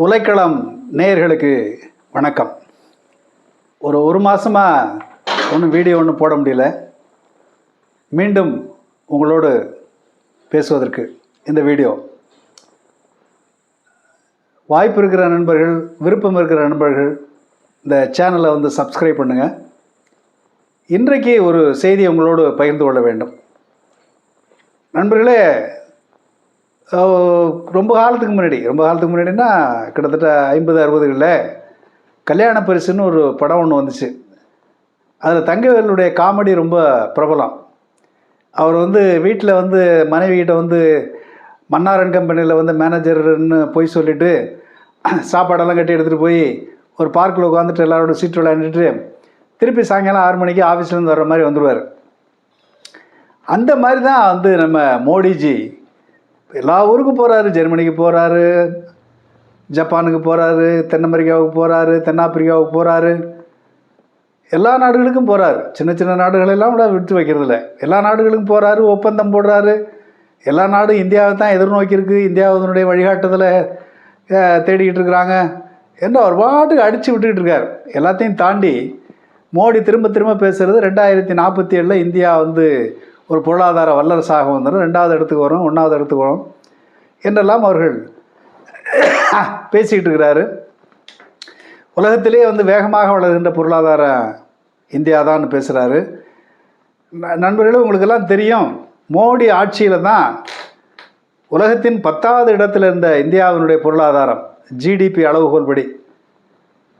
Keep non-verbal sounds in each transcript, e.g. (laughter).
உலைக்களம் நேயர்களுக்கு வணக்கம். ஒரு ஒரு மாதமாக ஒன்றும் வீடியோ ஒன்றும் போட முடியல. மீண்டும் உங்களோடு பேசுவதற்கு இந்த வீடியோ. வாய்ப்பு இருக்கிற நண்பர்கள் விருப்பம் இருக்கிற நண்பர்கள் இந்த சேனலை வந்து சப்ஸ்கிரைப் பண்ணுங்கள் இன்றைக்கு ஒரு செய்தி உங்களோடு பகிர்ந்து கொள்ள வேண்டும். நண்பர்களே ரொம்ப காலத்துக்கு முன்னாடி ரொம்ப காலத்துக்கு முன்னாடின்னா கிட்டத்தட்ட ஐம்பது அறுபதுகளில் கல்யாண பரிசுன்னு ஒரு படம் ஒன்று வந்துச்சு. அதில் தங்கவேலுடைய காமெடி ரொம்ப பிரபலம். அவர் வந்து வீட்டில் வந்து மனைவிகிட்ட வந்து மன்னாரன் கம்பெனியில் வந்து மேனேஜர்னு போய் சொல்லிவிட்டு சாப்பாடெல்லாம் கட்டி எடுத்துகிட்டு போய் ஒரு பார்க்கில் உட்காந்துட்டு எல்லாரோட சீட்டு விளையாண்டுட்டு திருப்பி சாயங்காலம் ஆறு மணிக்கு ஆஃபீஸ்லேருந்து வர்ற மாதிரி வந்துடுவார் அந்த மாதிரி தான் வந்து நம்ம மோடிஜி எல்லா ஊருக்கும் போகிறாரு ஜெர்மனிக்கு போகிறாரு ஜப்பானுக்கு போகிறாரு தென் அமெரிக்காவுக்கு போகிறாரு தென்னாப்பிரிக்காவுக்கு போகிறாரு எல்லா நாடுகளுக்கும் போகிறாரு சின்ன சின்ன நாடுகளெல்லாம் கூட விட்டு வைக்கிறது இல்லை. எல்லா நாடுகளுக்கும் போகிறாரு ஒப்பந்தம் போடுறாரு. எல்லா நாடும் இந்தியாவை தான் எதிர்நோக்கியிருக்கு இந்தியாவினுடைய வழிகாட்டுதலை தேடிக்கிட்டு இருக்கிறாங்க என்று அவர் பாட்டுக்கு அடித்து விட்டுக்கிட்டு இருக்கார். எல்லாத்தையும் தாண்டி மோடி திரும்ப திரும்ப பேசுகிறது ரெண்டாயிரத்தி நாற்பத்தி ஏழில் இந்தியா வந்து ஒரு பொருளாதார வல்லரசாக வந்துடும் ரெண்டாவது இடத்துக்கு வரும் ஒன்றாவது இடத்துக்கு வரும் என்றெல்லாம் அவர்கள் (coughs) பேசிக்கிட்டு இருக்கிறாரு. உலகத்திலே வந்து வேகமாக வளர்கின்ற பொருளாதார இந்தியா தான் பேசுகிறாரு நண்பர்களே உங்களுக்கெல்லாம் தெரியும் மோடி ஆட்சியில் தான் உலகத்தின் பத்தாவது இடத்துல இருந்த இந்தியாவினுடைய பொருளாதாரம் ஜிடிபி அளவுகோல் படி.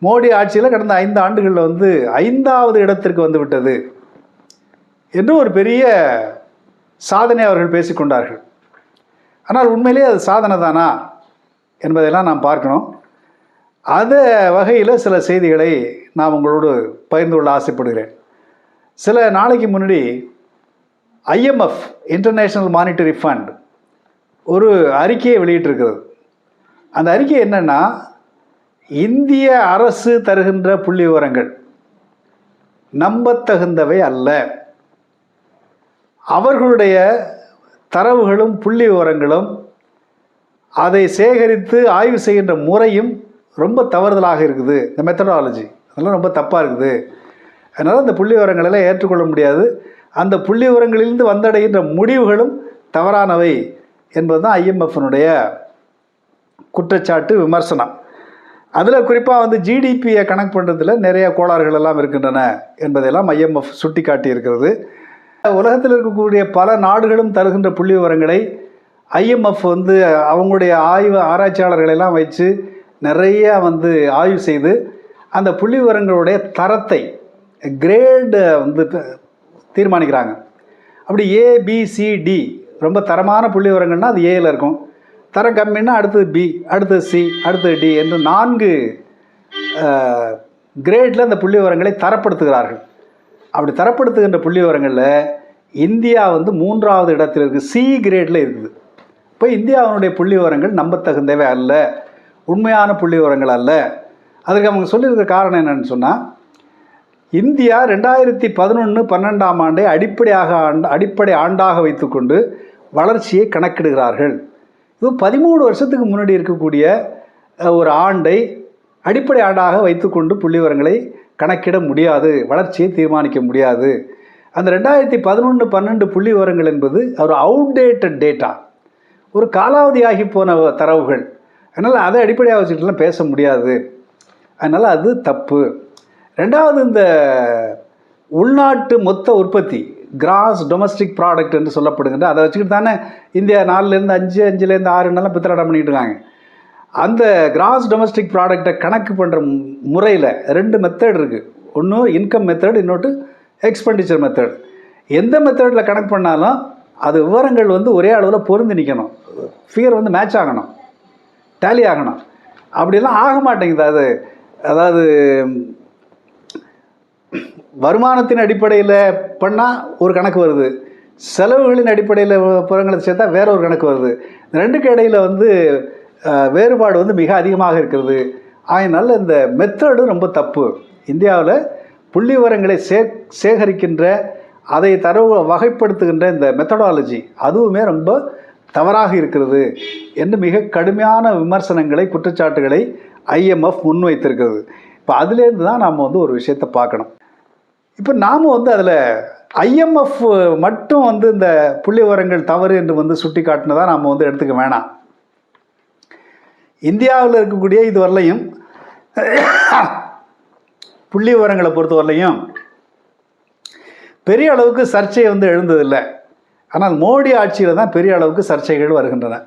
மோடி ஆட்சியில் கடந்த ஐந்து ஆண்டுகளில் வந்து ஐந்தாவது இடத்திற்கு வந்து விட்டது. என்று ஒரு பெரிய சாதனை அவர்கள் பேசிக்கொண்டார்கள். ஆனால் உண்மையிலே அது சாதனை தானா என்பதையெல்லாம் நாம் பார்க்கணும். அந்த வகையில் சில செய்திகளை நான் உங்களோடு பகிர்ந்து கொள்ள ஆசைப்படுகிறேன். சில நாளைக்கு முன்னாடி ஐஎம்எஃப் இன்டர்நேஷ்னல் மானிட்டரி ஃபண்ட் ஒரு அறிக்கையை வெளியிட்டிருக்கிறது. அந்த அறிக்கை என்னென்னா இந்திய அரசு தருகின்ற புள்ளி விவரங்கள் நம்பத்தகுந்தவை அல்ல. அவர்களுடைய தரவுகளும் புள்ளி விவரங்களும் அதை சேகரித்து ஆய்வு செய்கின்ற முறையும் ரொம்ப தவறுதலாக இருக்குது. இந்த மெத்தடாலஜி அதெல்லாம் ரொம்ப தப்பாக இருக்குது. அதனால் அந்த புள்ளி விவரங்களெல்லாம் ஏற்றுக்கொள்ள முடியாது. அந்த புள்ளி விவரங்களிலிருந்து வந்தடைகின்ற முடிவுகளும் தவறானவை என்பது தான் ஐஎம்எஃப்னுடைய குற்றச்சாட்டு விமர்சனம். அதில் குறிப்பாக வந்து ஜிடிபியை கணக்கு பண்ணுறதுல நிறைய கோளாறுகள் எல்லாம் இருக்கின்றன என்பதையெல்லாம் ஐஎம்எஃப் சுட்டி காட்டி இருக்கிறது உலகத்தில் இருக்கக்கூடிய பல நாடுகளும் தருகின்ற புள்ளி விவரங்களை ஐஎம்எஃப் வந்து அவங்களுடைய ஆய்வு ஆராய்ச்சியாளர்களெல்லாம் வச்சு நிறைய வந்து ஆய்வு செய்து அந்த புள்ளி விவரங்களுடைய தரத்தை கிரேடு வந்து தீர்மானிக்கிறாங்க. அப்படி ஏபிசிடி ரொம்ப தரமான புள்ளி விவரங்கள்னால் அது ஏயில் இருக்கும். தரம் கம்மின்னா அடுத்தது பி அடுத்தது சி அடுத்தது டி என்று நான்கு கிரேடில் அந்த புள்ளி விவரங்களை தரப்படுத்துகிறார்கள். அப்படி தரப்படுத்துகின்ற புள்ளி விவரங்களில் இந்தியா வந்து மூன்றாவது இடத்தில் இருக்குது சி கிரேடில் இருக்குது. இப்போ இந்தியாவினுடைய புள்ளி விவரங்கள் நம்பத்தகுந்தவை அல்ல. உண்மையான புள்ளி விவரங்கள் அல்ல. அதுக்கு அவங்க சொல்லியிருக்கிற காரணம் என்னன்னு சொன்னால் இந்தியா ரெண்டாயிரத்தி பதினொன்று பன்னெண்டாம் ஆண்டை அடிப்படையாக ஆண்டு அடிப்படை ஆண்டாக வைத்துக்கொண்டு வளர்ச்சியை கணக்கிடுகிறார்கள். இது பதிமூணு வருஷத்துக்கு முன்னாடி இருக்கக்கூடிய ஒரு ஆண்டை அடிப்படை ஆண்டாக வைத்துக்கொண்டு புள்ளிவரங்களை கணக்கிட முடியாது வளர்ச்சியை தீர்மானிக்க முடியாது. அந்த ரெண்டாயிரத்தி பதினொன்று பன்னெண்டு புள்ளி விவரங்கள் என்பது ஒரு அவுடேட்டட் டேட்டா ஒரு காலாவதியாகி போன தரவுகள். அதனால் அதை அடிப்படையாக வச்சுக்கிட்டுலாம் பேச முடியாது. அதனால் அது தப்பு. ரெண்டாவது இந்த உள்நாட்டு மொத்த உற்பத்தி கிராஸ் டொமஸ்டிக் ப்ராடக்ட் என்று சொல்லப்படுகின்ற அதை வச்சுக்கிட்டு தானே இந்தியா நாலுலேருந்து அஞ்சு அஞ்சுலேருந்து ஆறு நாளாக பித்தலாட்டம் இருக்காங்க. அந்த கிராஸ் டொமஸ்டிக் ப்ராடக்டை கணக்கு பண்ணுற முறையில் ரெண்டு மெத்தட் இருக்குது ஒன்று இன்கம் மெத்தட் இன்னொன்று எக்ஸ்பெண்டிச்சர் மெத்தட் எந்த மெத்தடில் கணக்கு பண்ணாலும் அது விவரங்கள் வந்து ஒரே அளவில் பொருந்து நிற்கணும் ஃபிகர் வந்து மேட்ச் ஆகணும். டேலி ஆகணும். அப்படிலாம் ஆக மாட்டேங்குது. அது அதாவது வருமானத்தின் அடிப்படையில் பண்ணால் ஒரு கணக்கு வருது. செலவுகளின் அடிப்படையில் புறங்களை சேர்த்தா வேற ஒரு கணக்கு வருது. இந்த ரெண்டுக்கு இடையில் வந்து வேறுபாடு வந்து மிக அதிகமாக இருக்கிறது. அதனால் இந்த மெத்தடு ரொம்ப தப்பு. இந்தியாவில் புள்ளி விவரங்களை சே சேகரிக்கின்ற அதை தரவு வகைப்படுத்துகின்ற இந்த மெத்தடாலஜி அதுவுமே ரொம்ப தவறாக இருக்கிறது என்று மிக கடுமையான விமர்சனங்களை குற்றச்சாட்டுகளை ஐஎம்எஃப் முன்வைத்திருக்கிறது. இப்போ அதுலேருந்து தான் நாம் வந்து ஒரு விஷயத்தை பார்க்கணும். இப்போ நாம் வந்து அதில் ஐஎம்எஃப் மட்டும் வந்து இந்த புள்ளி விவரங்கள் தவறு என்று வந்து சுட்டி காட்டினதாக நாம் வந்து எடுத்துக்க வேணாம். இந்தியாவில் இருக்கக்கூடிய இது வரலையும் புள்ளி விவரங்களை பொறுத்த வரலையும் பெரிய அளவுக்கு சர்ச்சை வந்து எழுந்ததில்லை. ஆனால் மோடி ஆட்சியில் தான் பெரிய அளவுக்கு சர்ச்சைகள் வருகின்றன.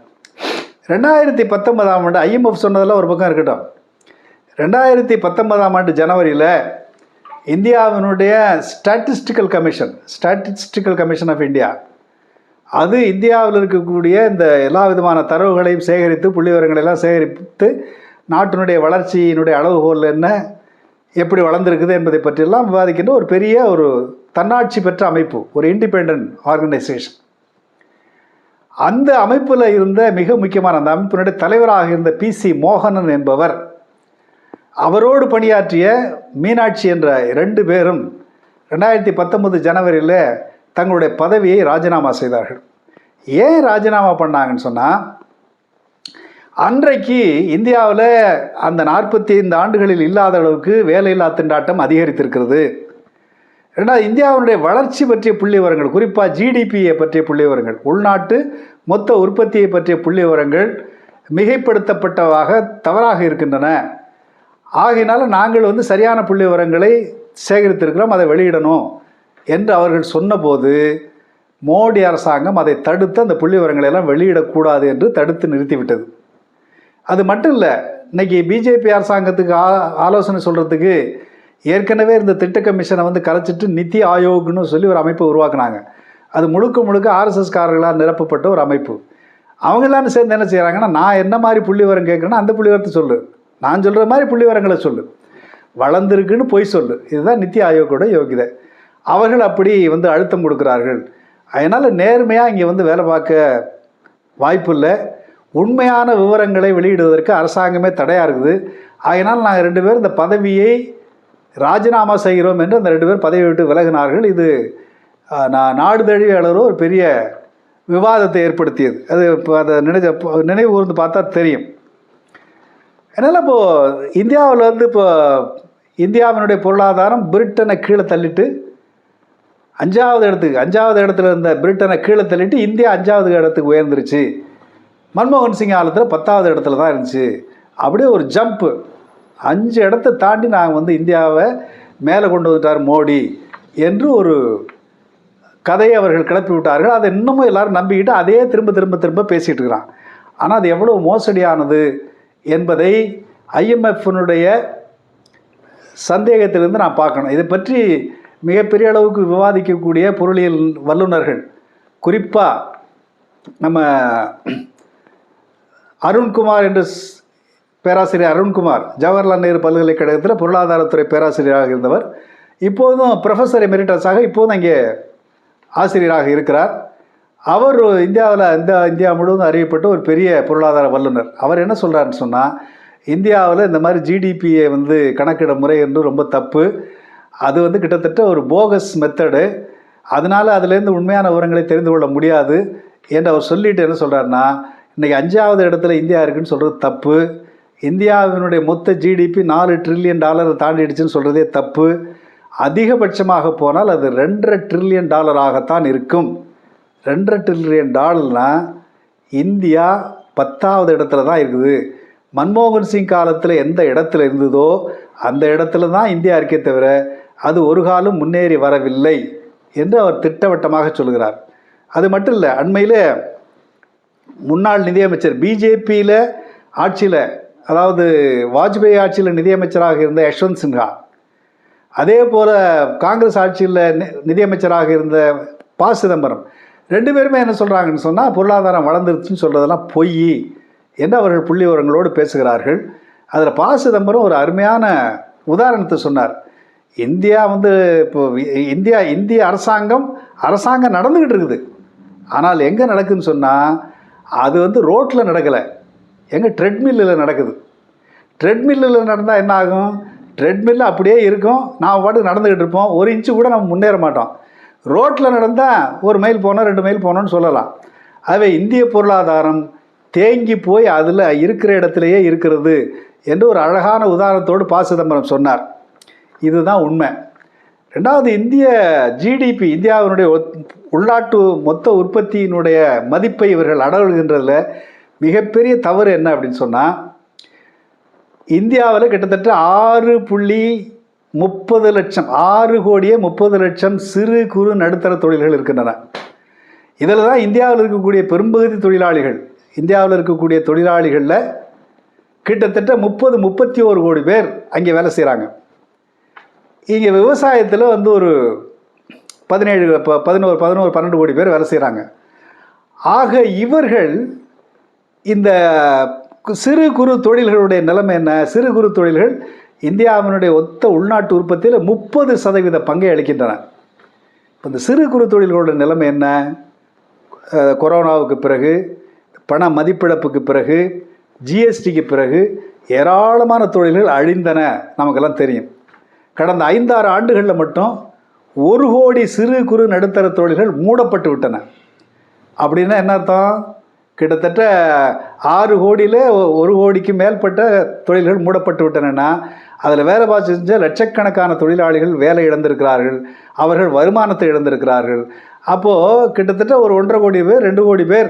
ரெண்டாயிரத்தி பத்தொன்பதாம் ஆண்டு ஐஎம்எஃப் சொன்னதெல்லாம் ஒரு பக்கம் இருக்கட்டும். ரெண்டாயிரத்தி பத்தொன்பதாம் ஆண்டு ஜனவரியில் இந்தியாவினுடைய statistical commission statistical commission of India அது இந்தியாவில் இருக்கக்கூடிய இந்த எல்லா விதமான தரவுகளையும் சேகரித்து புள்ளிவரங்களை எல்லாம் சேகரித்து நாட்டினுடைய வளர்ச்சியினுடைய அளவுகோல் என்ன எப்படி வளர்ந்துருக்குது என்பதை பற்றியெல்லாம் விவாதிக்கின்ற ஒரு பெரிய ஒரு தன்னாட்சி பெற்ற அமைப்பு ஒரு இண்டிபெண்ட் ஆர்கனைசேஷன் அந்த அமைப்பில் இருந்த மிக முக்கியமான அந்த அமைப்பினுடைய தலைவராக இருந்த பி சி மோகனன் என்பவர் அவரோடு பணியாற்றிய மீனாட்சி என்ற ரெண்டு பேரும் ரெண்டாயிரத்தி பத்தொன்பது ஜனவரியில் தங்களுடைய பதவியை ராஜினாமா செய்தார்கள். ஏன் ராஜினாமா பண்ணாங்கன்னு சொன்னால் அன்றைக்கு இந்தியாவில் அந்த நாற்பத்தி ஐந்து ஆண்டுகளில் இல்லாத அளவுக்கு வேலையில்லா திண்டாட்டம் அதிகரித்திருக்கிறது. ரெண்டாவது இந்தியாவினுடைய வளர்ச்சி பற்றிய புள்ளி விவரங்கள் குறிப்பாக ஜிடிபியை பற்றிய புள்ளி விவரங்கள் உள்நாட்டு மொத்த உற்பத்தியை பற்றிய புள்ளி விவரங்கள் மிகைப்படுத்தப்பட்டவாக தவறாக இருக்கின்றன. ஆகையினால நாங்கள் வந்து சரியான புள்ளி விவரங்களை சேகரித்திருக்கிறோம் அதை வெளியிடணும். என்று அவர்கள் சொன்னபோது மோடி அரசாங்கம் அதை தடுத்து அந்த புள்ளி விவரங்களை எல்லாம் வெளியிடக்கூடாது என்று தடுத்து நிறுத்திவிட்டது. அது மட்டும் இல்லை இன்னைக்கு பிஜேபி அரசாங்கத்துக்கு ஆ ஆலோசனை சொல்கிறதுக்கு ஏற்கனவே இந்த திட்ட கமிஷனை வந்து கலைச்சிட்டு நித்தி ஆயோக்னு சொல்லி ஒரு அமைப்பை உருவாக்குனாங்க. அது முழுக்க முழுக்க ஆர்எஸ்எஸ்காரர்களால் நிரப்பப்பட்ட ஒரு அமைப்பு. அவங்களாம் சேர்ந்து என்ன செய்கிறாங்கன்னா நான் என்ன மாதிரி புள்ளி விவரம் கேட்குறேன்னா அந்த புள்ளி விவரத்தை சொல்லு. நான் சொல்கிற மாதிரி புள்ளி விவரங்களை சொல்லு. வளர்ந்துருக்குன்னு பொய் சொல்லு. இதுதான் நித்தி ஆயோக்கோட யோகிதை. அவர்கள் அப்படி வந்து அழுத்தம் கொடுக்குறார்கள். அதனால் நேர்மையாக இங்கே வந்து வேலை பார்க்க வாய்ப்பு இல்லை உண்மையான விவரங்களை வெளியிடுவதற்கு அரசாங்கமே தடையாக இருக்குது. அதனால் நாங்கள் ரெண்டு பேரும் இந்த பதவியை ராஜினாமா செய்கிறோம் என்று அந்த ரெண்டு பேர் பதவி விட்டு விலகினார்கள். இது நான் நாடு தழுவிய ஒரு பெரிய விவாதத்தை ஏற்படுத்தியது. அது இப்போ அதை நினைச்ச நினைவு கூர்ந்து பார்த்தா தெரியும். அதனால் இப்போது இந்தியாவில் வந்து இப்போ இந்தியாவினுடைய பொருளாதாரம் பிரிட்டனை கீழே தள்ளிட்டு அஞ்சாவது இடத்துக்கு அஞ்சாவது இடத்துல இருந்த பிரிட்டனை கீழே தள்ளிட்டு இந்தியா அஞ்சாவது இடத்துக்கு உயர்ந்துருச்சு. மன்மோகன் சிங் காலத்தில் பத்தாவது இடத்துல தான் இருந்துச்சு. அப்படியே ஒரு ஜம்ப்பு அஞ்சு இடத்த தாண்டி நாங்கள் வந்து இந்தியாவை மேலே கொண்டு வந்துட்டார் மோடி என்று ஒரு கதையை அவர்கள் கிளப்பி விட்டார்கள். அதை இன்னமும் எல்லாரும் நம்பிக்கிட்டு அதே திரும்ப திரும்ப திரும்ப பேசிகிட்டு இருக்கிறான். ஆனால் அது எவ்வளோ மோசடியானது என்பதை ஐஎம்எஃப்னுடைய சந்தேகத்திலிருந்து நான் பார்க்கணும். இதை பற்றி மிகப்பெரிய அளவுக்கு விவாதிக்கக்கூடிய பொருளியல் வல்லுநர்கள். குறிப்பாக நம்ம அருண்குமார் என்று பேராசிரியர் அருண்குமார் ஜவஹர்லால் நேரு பல்கலைக்கழகத்தில் பொருளாதாரத்துறை பேராசிரியராக இருந்தவர். இப்போதும் ப்ரொஃபஸர் எமெரிட்டஸாக இப்போதும் அங்கே ஆசிரியராக இருக்கிறார். அவர் இந்தியாவில் இந்த இந்தியா முழுவதும் அறியப்பட்ட ஒரு பெரிய பொருளாதார வல்லுனர் அவர் என்ன சொல்கிறாருன்னு சொன்னால் இந்தியாவில் இந்த மாதிரி ஜிடிபியை வந்து கணக்கிட முறை என்று ரொம்ப தப்பு. அது வந்து கிட்டத்தட்ட ஒரு போகஸ் மெத்தடு அதனால் அதுலேருந்து உண்மையான விவரங்களை தெரிந்து கொள்ள முடியாது என்று அவர் சொல்லிட்டு என்ன சொல்கிறாருன்னா இன்றைக்கி அஞ்சாவது இடத்துல இந்தியா இருக்குதுன்னு சொல்கிறது தப்பு. இந்தியாவினுடைய மொத்த ஜிடிபி நாலு ட்ரில்லியன் டாலரை தாண்டிடுச்சுன்னு சொல்கிறதே தப்பு. அதிகபட்சமாக போனால் அது ரெண்டரை ட்ரில்லியன் டாலராகத்தான் இருக்கும். ரெண்டரை ட்ரில்லியன் டாலர்னா இந்தியா பத்தாவது இடத்துல தான் இருக்குது. மன்மோகன் சிங் காலத்தில் எந்த இடத்துல இருந்ததோ அந்த இடத்துல தான் இந்தியா இருக்கே தவிர அது ஒரு காலம் முன்னேறி வரவில்லை என்று அவர் திட்டவட்டமாக சொல்கிறார். அது மட்டும் இல்லை அண்மையில் முன்னாள் நிதியமைச்சர் பிஜேபியில் ஆட்சியில் அதாவது வாஜ்பாய் ஆட்சியில் நிதியமைச்சராக இருந்த யஷ்வந்த் சின்ஹா அதே போல் காங்கிரஸ் ஆட்சியில் நி- நிதியமைச்சராக இருந்த ப சிதம்பரம் ரெண்டு பேருமே என்ன சொல்கிறாங்கன்னு சொன்னால் பொருளாதாரம் வளர்ந்துருச்சுன்னு சொல்கிறதெல்லாம் பொய் என்று அவர்கள் புள்ளி விவரங்களோடு பேசுகிறார்கள். அதில் ப சிதம்பரம் ஒரு அருமையான உதாரணத்தை சொன்னார். இந்தியா வந்து இப்போ இந்தியா இந்திய அரசாங்கம் அரசாங்கம் நடந்துக்கிட்டு இருக்குது. ஆனால் எங்கே நடக்குதுன்னு சொன்னால் அது வந்து ரோட்டில் நடக்கலை. எங்கே ட்ரெட்மில்லில் நடக்குது. ட்ரெட்மில்லில் நடந்தால் என்ன ஆகும்? ட்ரெட்மில் அப்படியே இருக்கும். நாம் பாட்டு நடந்துக்கிட்டு இருப்போம். ஒரு இன்ச்சு கூட நம்ம முன்னேற மாட்டோம். ரோட்டில் நடந்தால் ஒரு மைல் போனோம் ரெண்டு மைல் போனோம்னு சொல்லலாம். ஆகவே இந்திய பொருளாதாரம் தேங்கி போய் அதில் இருக்கிற இடத்துலையே இருக்கிறது என்று ஒரு அழகான உதாரணத்தோடு பா சிதம்பரம் சொன்னார். இதுதான் உண்மை. ரெண்டாவது இந்திய ஜிடிபி இந்தியாவினுடைய ஒத்- உள்நாட்டு மொத்த உற்பத்தியினுடைய மதிப்பை இவர்கள் அடவுகின்றதில் மிகப்பெரிய தவறு என்ன அப்படின்னு சொன்னால் இந்தியாவில் கிட்டத்தட்ட ஆறு புள்ளி முப்பது லட்சம் ஆறு கோடியே முப்பது லட்சம் சிறு குறு நடுத்தர தொழில்கள் இருக்கின்றன. இதில் தான் இந்தியாவில் இருக்கக்கூடிய பெரும்பகுதி தொழிலாளிகள் இந்தியாவில் இருக்கக்கூடிய தொழிலாளிகளில் கிட்டத்தட்ட முப்பது முப்பத்தி ஒரு கோடி பேர் அங்கே வேலை செய்கிறாங்க இங்கே விவசாயத்தில் வந்து ஒரு பதினேழு ப- பதினோரு பதினோரு பன்னெண்டு கோடி பேர் வேலை செய்கிறாங்க ஆக இவர்கள் இந்த கு- சிறு குறு தொழில்களுடைய நிலைமை என்ன? சிறு குறு தொழில்கள் இந்தியாவினுடைய ஒத்த உள்நாட்டு உற்பத்தியில் முப்பது சதவீத பங்கை அளிக்கின்றன. இப்போ இந்த சிறு குறு தொழில்களோட நிலைமை என்ன? கொரோனாவுக்கு பிறகு பண மதிப்பிழப்புக்கு பிறகு ஜிஎஸ்டிக்கு பிறகு ஏராளமான தொழில்கள் அழிந்தன. நமக்கெல்லாம் தெரியும். கடந்த ஐந்தாறு ஆண்டுகளில் மட்டும் ஒரு கோடி சிறு குறு நடுத்தர தொழில்கள் மூடப்பட்டு விட்டன. அப்படின்னா என்ன அர்த்தம்? கிட்டத்தட்ட ஆறு கோடியில் ஒரு கோடிக்கு மேற்பட்ட தொழில்கள் மூடப்பட்டு விட்டனன்னா அதில் வேலை பார்த்து செஞ்ச லட்சக்கணக்கான தொழிலாளிகள் வேலை இழந்திருக்கிறார்கள் அவர்கள் வருமானத்தை இழந்திருக்கிறார்கள். அப்போது கிட்டத்தட்ட ஒரு ஒன்றரை கோடி பேர் ரெண்டு கோடி பேர்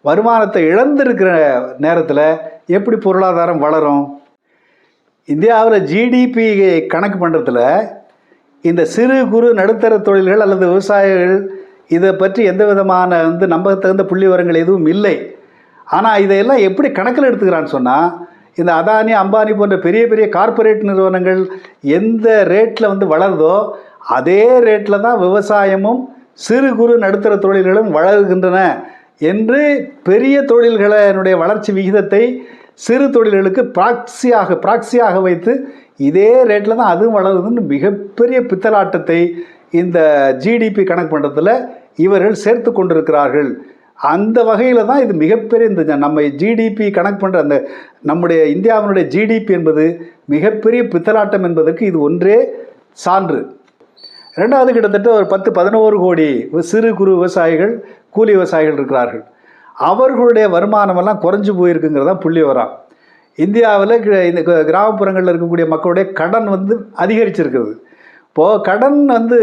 வருமானத்தை இழந்திருக்கிற நேரத்தில் எப்படி பொருளாதாரம் வளரும்? இந்தியாவில் ஜிடிபி கணக்கு பண்ணுறதுல இந்த சிறு குறு நடுத்தர தொழில்கள் அல்லது விவசாயிகள் இதை பற்றி எந்த விதமான வந்து நம்பத்தகுந்த புள்ளி விவரங்கள் எதுவும் இல்லை. ஆனால் இதையெல்லாம் எப்படி கணக்கில் எடுத்துக்கிறான்னு சொன்னால் இந்த அதானி அம்பானி போன்ற பெரிய பெரிய கார்ப்பரேட் நிறுவனங்கள் எந்த ரேட்டில் வந்து வளருதோ அதே ரேட்டில் தான் விவசாயமும் சிறு குறு நடுத்தர தொழில்களும் வளர்கின்றன என்று பெரிய தொழில்களினுடைய வளர்ச்சி விகிதத்தை சிறு தொழில்களுக்கு ப்ராக்சியாக ப்ராக்சியாக வைத்து இதே ரேட்டில் தான் அதுவும் வளருதுன்னு மிகப்பெரிய பித்தலாட்டத்தை இந்த ஜிடிபி கணக்கு பண்ணுறதுல இவர்கள் சேர்த்து கொண்டிருக்கிறார்கள். அந்த வகையில் தான் இது மிகப்பெரிய இந்த நம்ம ஜிடிபி கணக்கு பண்ணுற அந்த நம்முடைய இந்தியாவினுடைய ஜிடிபி என்பது மிகப்பெரிய பித்தலாட்டம் என்பதற்கு இது ஒன்றே சான்று. ரெண்டாவது கிட்டத்தட்ட ஒரு பத்து பதினோரு கோடி சிறு குறு விவசாயிகள் கூலி விவசாயிகள் இருக்கிறார்கள். அவர்களுடைய வருமானமெல்லாம் குறைஞ்சு போயிருக்குங்கிறதா புள்ளி வரம் இந்தியாவில் இந்த கிராமப்புறங்களில் இருக்கக்கூடிய மக்களுடைய கடன் வந்து அதிகரிச்சிருக்கிறது. இப்போது கடன் வந்து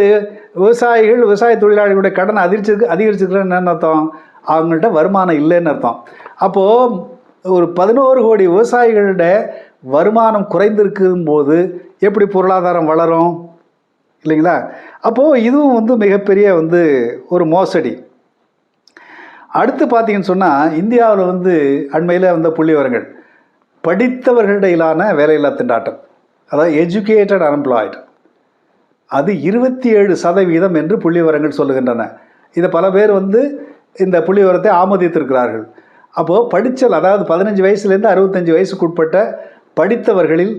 விவசாயிகள் விவசாய தொழிலாளிகளுடைய கடன் அதிகரிச்சிருக்கு அதிகரிச்சிருக்கிறன்னு என்ன அர்த்தம்? அவங்கள்ட்ட வருமானம் இல்லைன்னு அர்த்தம். அப்போது ஒரு பதினோரு கோடி விவசாயிகளுடைய வருமானம் குறைந்திருக்கும் போது எப்படி பொருளாதாரம் வளரும்? இல்லைங்களா? அப்போது இதுவும் வந்து மிகப்பெரிய வந்து ஒரு மோசடி. அடுத்து பார்த்தீங்கன்னு சொன்னால் இந்தியாவில் வந்து அண்மையில் வந்த புள்ளி விவரங்கள் படித்தவர்களிடையிலான வேலையில்லா திண்டாட்டம். அதாவது எஜுகேட்டட் அன்எம்ப்ளாய்டு அது இருபத்தி ஏழு சதவீதம் என்று புள்ளி விவரங்கள் சொல்லுகின்றன. இதை பல பேர் வந்து இந்த புள்ளி விவரத்தை ஆமோதித்திருக்கிறார்கள். அப்போது படித்தல் அதாவது பதினஞ்சு வயசுலேருந்து அறுபத்தஞ்சு வயசுக்குட்பட்ட படித்தவர்களில்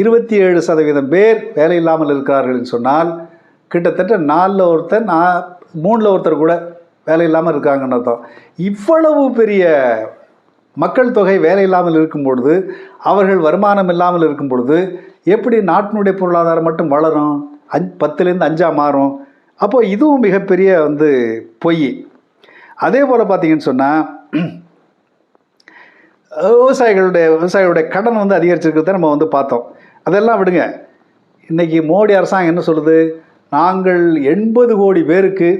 இருபத்தி ஏழு சதவீதம் பேர் வேலை இல்லாமல் இருக்கிறார்கள்னு சொன்னால் கிட்டத்தட்ட நாலில் ஒருத்தர் நான் மூணில் ஒருத்தர் கூட வேலை இல்லாமல் இருக்காங்கன்னு அர்த்தம். இவ்வளவு பெரிய மக்கள் தொகை வேலை இல்லாமல் இருக்கும் பொழுது அவர்கள் வருமானம் இல்லாமல் இருக்கும் பொழுது எப்படி நாட்டினுடைய பொருளாதாரம் மட்டும் வளரும் அஞ் பத்துலேருந்து அஞ்சாக மாறும்? அப்போது இதுவும் மிகப்பெரிய வந்து பொய். அதே போல் பார்த்தீங்கன்னு சொன்னால் விவசாயிகளுடைய விவசாயிகளுடைய கடன் வந்து அதிகரிச்சிருக்கிறத நம்ம வந்து பார்த்தோம். அதெல்லாம் விடுங்க. இன்றைக்கி மோடி அரசாங்கம் என்ன சொல்லுது? நாங்கள் எண்பது கோடி பேருக்கு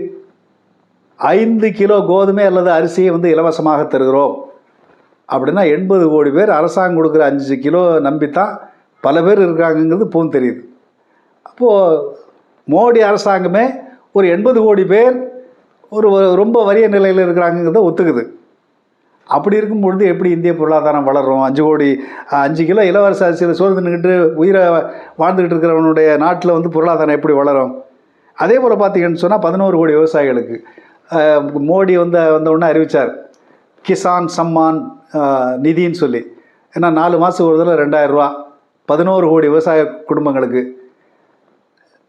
ஐந்து கிலோ கோதுமை அல்லது அரிசியை வந்து இலவசமாக தருகிறோம். அப்படின்னா எண்பது கோடி பேர் அரசாங்கம் கொடுக்குற அஞ்சு கிலோ நம்பித்தான் பல பேர் இருக்காங்கங்கிறது பூம் தெரியுது. அப்போது மோடி அரசாங்கமே ஒரு எண்பது கோடி பேர் ஒரு ரொம்ப வறிய நிலையில் இருக்கிறாங்கங்கிறத ஒத்துக்குது. அப்படி இருக்கும் பொழுது எப்படி இந்திய பொருளாதாரம் வளரும்? அஞ்சு கோடி அஞ்சு கிலோ இளவரச அரிசியில் சோர்ந்துக்கிட்டு உயிரை வாழ்ந்துக்கிட்டு இருக்கிறவனுடைய நாட்டில் வந்து பொருளாதாரம் எப்படி வளரும்? அதே போல் பார்த்தீங்கன்னு சொன்னால் பதினோரு கோடி விவசாயிகளுக்கு. மோடி வந்து வந்தவுடனே அறிவித்தார் கிசான் சம்மான் நிதின்னு சொல்லி. ஏன்னா நாலு மாதத்துக்கு ஒரு தடவை ரெண்டாயிரரூவா பதினோரு கோடி விவசாய குடும்பங்களுக்கு.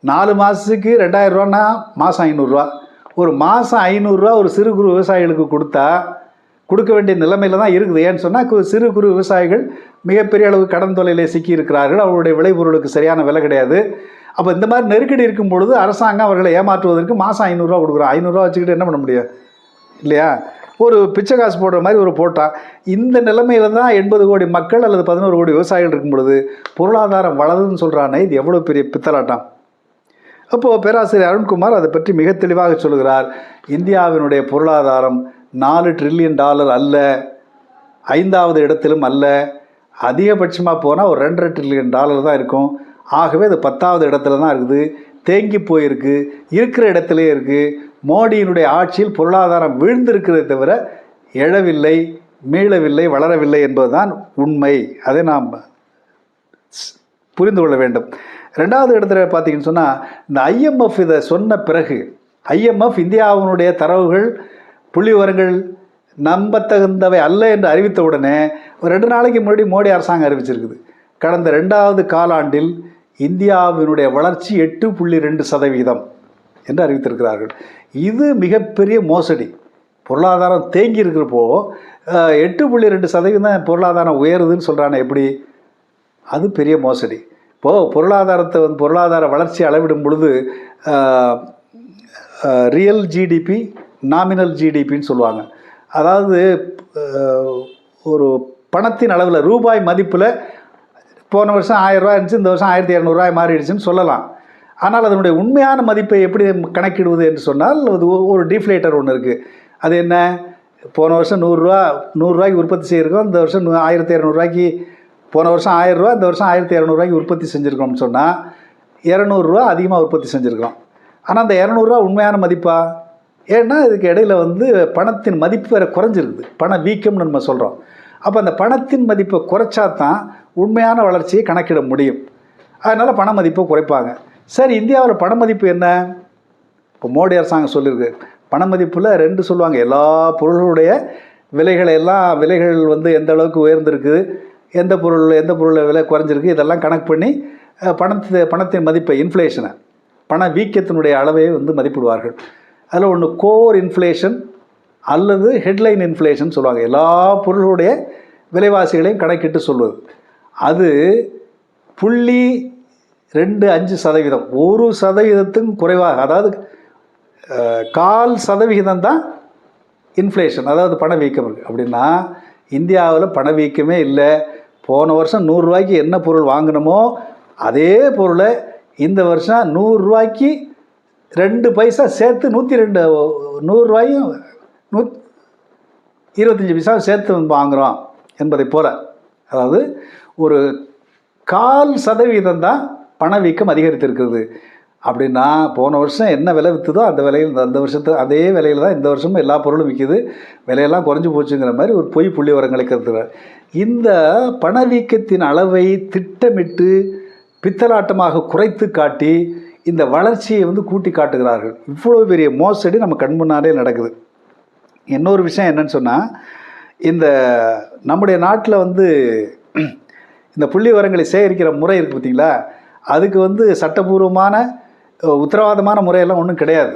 நாலு மாதத்துக்கு ரெண்டாயிரரூவான்னா மாதம் ஐநூறுரூவா ஒரு மாதம் ஐநூறுரூவா ஒரு சிறு குறு விவசாயிகளுக்கு கொடுத்தா கொடுக்க வேண்டிய நிலைமையில தான் இருக்குது. ஏன்னு சொன்னால் சிறு குறு விவசாயிகள் மிகப்பெரிய அளவு கடன் தொலையில் சிக்கி இருக்கிறார்கள் அவருடைய விளைபொருளுக்கு சரியான விலை கிடையாது. அப்போ இந்த மாதிரி நெருக்கடி இருக்கும் பொழுது அரசாங்கம் அவர்களை ஏமாற்றுவதற்கு மாதம் ஐநூறுரூவா கொடுக்குறோம் ஐநூறுரூவா வச்சுக்கிட்டு என்ன பண்ண முடியும்? இல்லையா? ஒரு பிச்சை காசு போடுற மாதிரி ஒரு போட்டான் இந்த நிலைமையில தான் எண்பது கோடி மக்கள் அல்லது பதினோரு கோடி விவசாயிகள் இருக்கும் பொழுது பொருளாதாரம் வளருதுன்னு சொல்கிறானே இது எவ்வளோ பெரிய பித்தலாட்டம்? அப்போது பேராசிரியர் அருண்குமார் அதை பற்றி மிக தெளிவாக சொல்கிறார் இந்தியாவினுடைய பொருளாதாரம் நாலு ட்ரில்லியன் டாலர் அல்ல. ஐந்தாவது இடத்திலும் அல்ல. அதிகபட்சமாக போனால் ஒரு ரெண்டரை ட்ரில்லியன் டாலர் தான் இருக்கும். ஆகவே அது பத்தாவது இடத்துல தான் இருக்குது. தேங்கி போயிருக்கு. இருக்கிற இடத்துலையே இருக்குது மோடியினுடைய ஆட்சியில் பொருளாதாரம் வீழ்ந்திருக்கிறதே தவிர எழவில்லை மீளவில்லை வளரவில்லை என்பதுதான் உண்மை. அதை நாம் ஸ்- புரிந்து கொள்ள வேண்டும். ரெண்டாவது இடத்துல பார்த்தீங்கன்னு சொன்னால் இந்த ஐஎம்எஃப் இதை சொன்ன பிறகு ஐஎம்எஃப் இந்தியாவினுடைய தரவுகள் புள்ளி விவரங்கள் நம்பத்தகுந்தவை அல்ல என்று அறிவித்த உடனே ஒரு ரெண்டு நாளைக்கு முன்னாடி மோடி அரசாங்கம் அறிவிச்சிருக்குது. கடந்த ரெண்டாவது காலாண்டில் இந்தியாவினுடைய வளர்ச்சி எட்டு புள்ளி ரெண்டு சதவீதம் என்று அறிவித்திருக்கிறார்கள். இது மிகப்பெரிய மோசடி. பொருளாதாரம் தேங்கி இருக்கிறப்போ எட்டு புள்ளி ரெண்டு சதவீதம் பொருளாதாரம் உயருதுன்னு சொல்கிறானே எப்படி? அது பெரிய மோசடி. இப்போது பொருளாதாரத்தை வந்து பொருளாதார வளர்ச்சி அளவிடும் பொழுது ரியல் ஜிடிபி நாமினல் ஜிடிபின்னு சொல்லுவாங்க. அதாவது ஒரு பணத்தின் அளவில் ரூபாய் மதிப்பில் போன வருஷம் ஆயிரரூவா இருந்துச்சு இந்த வருஷம் ஆயிரத்தி இரநூறுவாய் மாறிடுச்சுன்னு சொல்லலாம். ஆனால் அதனுடைய உண்மையான மதிப்பை எப்படி கணக்கிடுவது என்று சொன்னால் அது ஒரு டிஃப்ளேட்டர் ஒன்று இருக்குது அது என்ன? போன வருஷம் நூறுரூவா நூறுரூவாய்க்கு உற்பத்தி செய்யிருக்கோம் இந்த வருஷம் நூ- ஆயிரத்தி இரநூறுவாய்க்கு போன வருஷம் ஆயிரம் ரூபா இந்த வருஷம் ஆயிரத்தி இரநூறுவாய்க்கு உற்பத்தி செஞ்சுருக்கோம்னு சொன்னால் இரநூறுவா அதிகமாக உற்பத்தி செஞ்சுருக்கிறோம். ஆனால் அந்த இரநூறுவா உண்மையான மதிப்பா? ஏன்னா இதுக்கு இடையில வந்து பணத்தின் மதிப்பு வேறு குறைஞ்சிருக்குது. பண வீக்கம்னு நம்ம சொல்கிறோம் அப்போ அந்த பணத்தின் மதிப்பை குறைச்சா தான் உண்மையான வளர்ச்சியை கணக்கிட முடியும். அதனால் பண மதிப்பு குறைப்பாங்க. சரி இந்தியாவில் பண மதிப்பு என்ன? இப்போ மோடி அரசாங்கம் சொல்லியிருக்கு. பண மதிப்பில் ரெண்டு சொல்லுவாங்க. எல்லா பொருளுடைய விலைகளை எல்லாம் விலைகள் வந்து எந்த அளவுக்கு உயர்ந்திருக்குது எந்த பொருள் எந்த பொருள் விலை குறைஞ்சிருக்கு இதெல்லாம் கணக்கு பண்ணி பணத்து பணத்தின் மதிப்பை இன்ஃப்ளேஷனை பண வீக்கத்தினுடைய அளவை வந்து மதிப்பிடுவார்கள். அதில் ஒன்று கோர் இன்ஃப்ளேஷன் அல்லது ஹெட்லைன் இன்ஃப்ளேஷன் சொல்லுவாங்க. எல்லா பொருளுடைய விலைவாசிகளையும் கணக்கிட்டு சொல்வது. அது புள்ளி ரெண்டு அஞ்சு சதவீதம். ஒரு சதவீதத்துக்கும் குறைவாக அதாவது கால் சதவிகிதம் தான் இன்ஃப்ளேஷன் அதாவது பணவீக்கம் இருக்குது அப்படின்னா இந்தியாவில் பணவீக்கமே இல்லை. போன வருஷம் நூறுரூவாய்க்கு என்ன பொருள் வாங்கினோமோ அதே பொருளை இந்த வருஷம் நூறுரூவாய்க்கு ரெண்டு பைசா சேர்த்து நூற்றி ரெண்டு நூறுரூவாயும் நூ இருபத்தஞ்சி பைசா சேர்த்து வந்து வாங்குகிறோம் என்பதைப் போல. அதாவது ஒரு கால் சதவீதம் தான் பணவீக்கம் அதிகரித்திருக்கிறது. அப்படின்னா போன வருஷம் என்ன விலை விற்றுதோ அந்த விலையில் அந்த வருஷத்து அதே விலையில் தான் இந்த வருஷமும் எல்லா பொருளும் விற்கிது விலையெல்லாம் குறைஞ்சி போச்சுங்கிற மாதிரி ஒரு பொய் புள்ளி உரங்களை கருதுகிறார் இந்த பணவீக்கத்தின் அளவை திட்டமிட்டு பித்தலாட்டமாக குறைத்து காட்டி இந்த வளர்ச்சியை வந்து கூட்டி காட்டுகிறார்கள். இவ்வளோ பெரிய மோசடி நம்ம கண் முன்னாலே நடக்குது. இன்னொரு விஷயம் என்னன்னு சொன்னால் இந்த நம்முடைய நாட்டில் வந்து இந்த புள்ளி விவரங்களை சேகரிக்கிற முறை இருக்குது பார்த்தீங்களா? அதுக்கு வந்து சட்டபூர்வமான உத்தரவாதமான முறையெல்லாம் ஒன்றும் கிடையாது.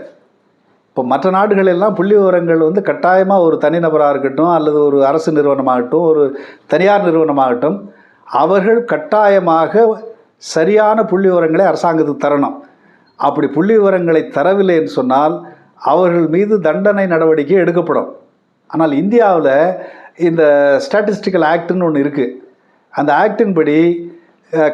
இப்போ மற்ற நாடுகள் எல்லாம் புள்ளி விவரங்கள் வந்து கட்டாயமாக ஒரு தனிநபராக இருக்கட்டும் அல்லது ஒரு அரசு நிறுவனமாகட்டும் ஒரு தனியார் நிறுவனமாகட்டும் அவர்கள் கட்டாயமாக சரியான புள்ளி விவரங்களை அரசாங்கத்துக்கு தரணும். அப்படி புள்ளி விவரங்களை தரவில்லை என்று சொன்னால் அவர்கள் மீது தண்டனை நடவடிக்கை எடுக்கப்படும். ஆனால் இந்தியாவில் இந்த ஸ்டாட்டிஸ்டிக்கல் ஆக்டுன்னு ஒன்று இருக்குது அந்த ஆக்டின் படி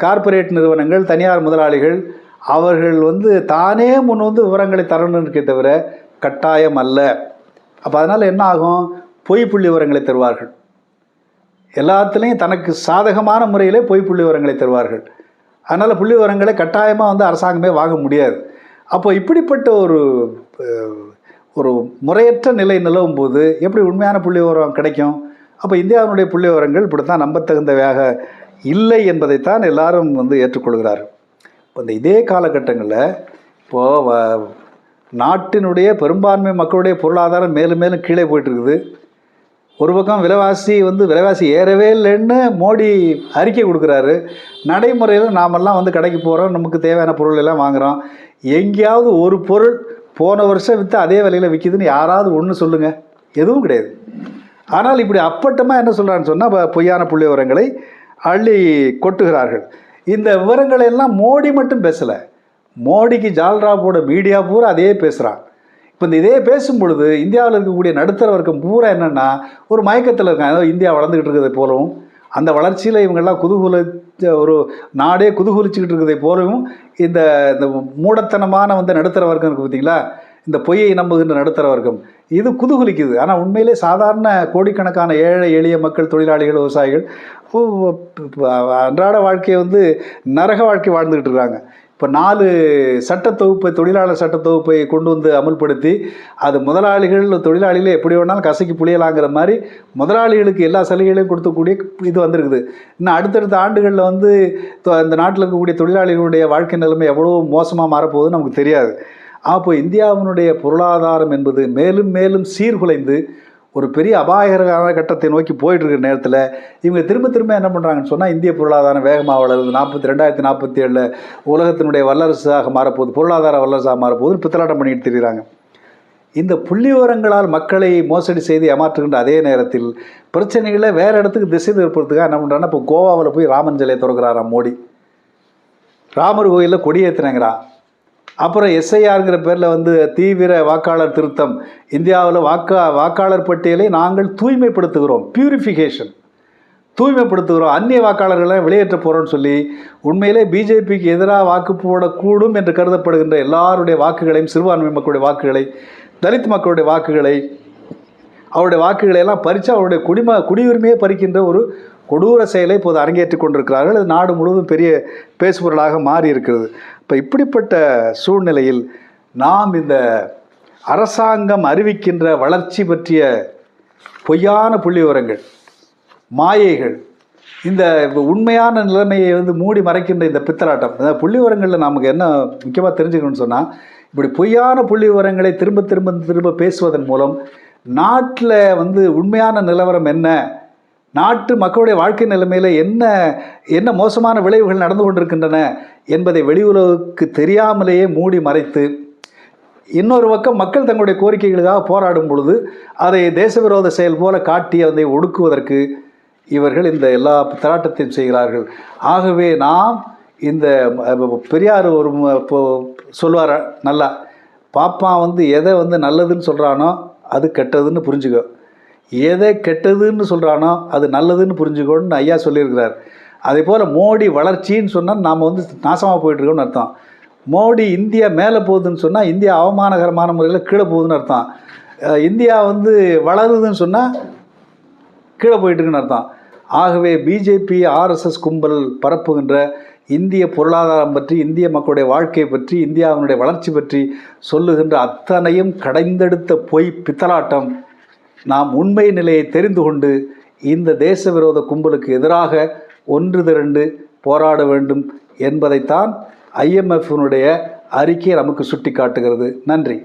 கார்ப்பரேட் நிறுவனங்கள் தனியார் முதலாளிகள் அவர்கள் வந்து தானே முன் வந்து விவரங்களை தரணும்னு தவிர கட்டாயம் அல்ல. அப்போ அதனால் என்ன ஆகும்? பொய் புள்ளி விவரங்களை தருவார்கள். எல்லாத்துலேயும் தனக்கு சாதகமான முறையிலே பொய் புள்ளி விவரங்களை தருவார்கள். அதனால் புள்ளி விவரங்களை கட்டாயமாக வந்து அரசாங்கமே வாங்க முடியாது. அப்போ இப்படிப்பட்ட ஒரு ஒரு முறையற்ற நிலை நிலவும் போது எப்படி உண்மையான புள்ளி விவரம் கிடைக்கும்? அப்போ இந்தியாவினுடைய புள்ளி விவரங்கள் இப்படி தான் நம்பத்தகுந்தவையாக இல்லை என்பதைத்தான் எல்லாரும் வந்து ஏற்றுக்கொள்கிறார்கள். இப்போ இந்த இதே காலகட்டங்களில் இப்போது வ- நாட்டினுடைய பெரும்பான்மை மக்களுடைய பொருளாதாரம் மேலும் மேலும் கீழே போயிட்டு இருக்குது ஒரு பக்கம் விலைவாசி வந்து விலைவாசி ஏறவே இல்லைன்னு மோடி அறிக்கை கொடுக்குறாரு. நடைமுறையில் நாமெல்லாம் வந்து கடைக்கு போகிறோம் நமக்கு தேவையான பொருள் எல்லாம் வாங்குகிறோம் எங்கேயாவது ஒரு பொருள் போன வருஷம் விற்று அதே விலையில் விற்கிதுன்னு யாராவது ஒன்று சொல்லுங்கள் எதுவும் கிடையாது. ஆனால் இப்படி அப்பட்டமாக என்ன சொல்கிறான்னு சொன்னால் பொய்யான புள்ளி விவரங்களை அள்ளி கொட்டுகிறார்கள். இந்த விவரங்களை எல்லாம் மோடி மட்டும் பேசலை. மோடிக்கு ஜால்ரா போட மீடியா பூரா அதே பேசுகிறான் இப்போ இந்த இதே பேசும் பொழுது இந்தியாவில் இருக்கக்கூடிய நடுத்தர வர்க்கம் பூரா என்னென்னா ஒரு மயக்கத்தில் இருக்காங்க. ஏதோ இந்தியா வளர்ந்துக்கிட்டு இருக்கிறது போலவும் அந்த வளர்ச்சியில் இவங்கெல்லாம் குதூகூல ஒரு நாடே குதூகூலிச்சுக்கிட்டு இருக்கிறதை போலவும் இந்த இந்த மூடத்தனமான வந்து நடுத்தர வர்க்கம் இருக்குது பார்த்தீங்களா இந்த பொய்யை நம்புகின்ற நடுத்தர வர்க்கம். இது குதுகுலிக்குது. ஆனால் உண்மையிலே சாதாரண கோடிக்கணக்கான ஏழை எளிய மக்கள் தொழிலாளிகள் விவசாயிகள் அன்றாட வாழ்க்கையை வந்து நரக வாழ்க்கை வாழ்ந்துக்கிட்டு இருக்காங்க. இப்போ நாலு சட்ட தொகுப்பை தொழிலாளர் சட்ட தொகுப்பை கொண்டு வந்து அமல்படுத்தி அது முதலாளிகள் தொழிலாளிகள் எப்படி வேணாலும் கசக்கி புளியலாங்கிற மாதிரி முதலாளிகளுக்கு எல்லா சலுகைகளையும் கொடுத்தக்கூடிய இது வந்திருக்குது. இன்னும் அடுத்தடுத்த ஆண்டுகளில் வந்து இந்த நாட்டில் இருக்கக்கூடிய தொழிலாளிகளுடைய வாழ்க்கை நிலைமை எவ்வளோ மோசமாக மாறப்போகுதுன்னு நமக்கு தெரியாது. அப்போ இந்தியாவினுடைய பொருளாதாரம் என்பது மேலும் மேலும் சீர்குலைந்து ஒரு பெரிய அபாயகரமான கட்டத்தை நோக்கி போயிட்டுருக்கிற நேரத்தில் இவங்க திரும்ப திரும்ப என்ன பண்ணுறாங்கன்னு சொன்னால் இந்திய பொருளாதாரம் வேகமாக வளருது. நாற்பத்தி ரெண்டாயிரத்தி நாற்பத்தி ஏழில் உலகத்தினுடைய வல்லரசாக மாறப்போகுது. பொருளாதார வல்லரசாக மாறப்போகுது பித்தலாட்டம் பண்ணிட்டு திரிகிறாங்க இந்த புள்ளி விவரங்களால் மக்களை மோசடி செய்து ஏமாற்றுகின்ற அதே நேரத்தில் பிரச்சனைகளை வேறு இடத்துக்கு திசை திருப்பறதுக்காக என்ன பண்ணுறாங்கன்னா இப்போ கோவாவில் போய் ராமன் சிலையை திறக்கிறாராம் மோடி. ராமர் கோயிலில் கொடியேற்றினங்கிறான் அப்புறம் எஸ்ஐஆருங்கிற பேரில் வந்து தீவிர வாக்காளர் திருத்தம். இந்தியாவில் வாக்கா வாக்காளர் பட்டியலை நாங்கள் தூய்மைப்படுத்துகிறோம். பியூரிஃபிகேஷன் தூய்மைப்படுத்துகிறோம். அந்நிய வாக்காளர்களை வெளியேற்ற போகிறோம்னு சொல்லி உண்மையிலே பிஜேபிக்கு எதிராக வாக்கு போடக்கூடும் என்று கருதப்படுகின்ற எல்லாருடைய வாக்குகளையும் சிறுபான்மை மக்களுடைய வாக்குகளை தலித் மக்களுடைய வாக்குகளை அவருடைய வாக்குகளை எல்லாம் பறித்து அவருடைய குடிம குடியுரிமையை பறிக்கின்ற ஒரு கொடூர செயலை இப்போது அரங்கேற்றி கொண்டிருக்கிறார்கள். அது நாடு முழுவதும் பெரிய பேசுபொருளாக மாறி இருக்கிறது இப்போ இப்படிப்பட்ட சூழ்நிலையில் நாம் இந்த அரசாங்கம் அறிவிக்கின்ற வளர்ச்சி பற்றிய பொய்யான புள்ளி விவரங்கள் மாயைகள் இந்த உண்மையான நிலைமையை வந்து மூடி மறைக்கின்ற இந்த பித்தலாட்டம் அதாவது புள்ளி விவரங்களில் நமக்கு என்ன முக்கியமாக தெரிஞ்சுக்கணும்னு சொன்னால் இப்படி பொய்யான புள்ளி விவரங்களை திரும்ப திரும்ப திரும்ப பேசுவதன் மூலம் நாட்டில் வந்து உண்மையான நிலவரம் என்ன நாட்டு மக்களுடைய வாழ்க்கை நிலைமையில் என்ன என்ன மோசமான விளைவுகள் நடந்து கொண்டிருக்கின்றன என்பதை வெளியுறவுக்கு தெரியாமலேயே மூடி மறைத்து இன்னொரு பக்கம் மக்கள் தங்களுடைய கோரிக்கைகளுக்காக போராடும் பொழுது அதை தேசவிரோத செயல் போல காட்டி அதை ஒடுக்குவதற்கு இவர்கள் இந்த எல்லா தராட்டத்தையும் செய்கிறார்கள். ஆகவே நாம் இந்த பெரியார் ஒரு சொல்வார் இப்போ நல்லா பாப்பா வந்து எதை வந்து நல்லதுன்னு சொல்கிறானோ அது கெட்டதுன்னு புரிஞ்சுக்கோ. எதை கெட்டதுன்னு சொல்கிறானோ அது நல்லதுன்னு புரிஞ்சுக்கோன்னு ஐயா சொல்லியிருக்கிறார். அதே போல் மோடி வளர்ச்சின்னு சொன்னால் நாம் வந்து நாசமாக போயிட்டுருக்கோம்னு அர்த்தம். மோடி இந்தியா மேலே போகுதுன்னு சொன்னால் இந்தியா அவமானகரமான முறையில் கீழே போகுதுன்னு அர்த்தம். இந்தியா வந்து வளருதுன்னு சொன்னால் கீழே போயிட்டுருக்குன்னு அர்த்தம். ஆகவே பிஜேபி ஆர்எஸ்எஸ் கும்பல் பரப்புகின்ற இந்திய பொருளாதாரம் பற்றி இந்திய மக்களுடைய வாழ்க்கை பற்றி இந்தியாவினுடைய வளர்ச்சி பற்றி சொல்லுகின்ற அத்தனையும் கடைந்தெடுத்த பொய் பித்தலாட்டம். நாம் உண்மை நிலையை தெரிந்து கொண்டு இந்த தேச விரோத கும்பலுக்கு எதிராக ஒன்று திரண்டு போராட வேண்டும் என்பதைத்தான் ஐஎம்எஃப்னுடைய அறிக்கை நமக்கு சுட்டி காட்டுகிறது நன்றி.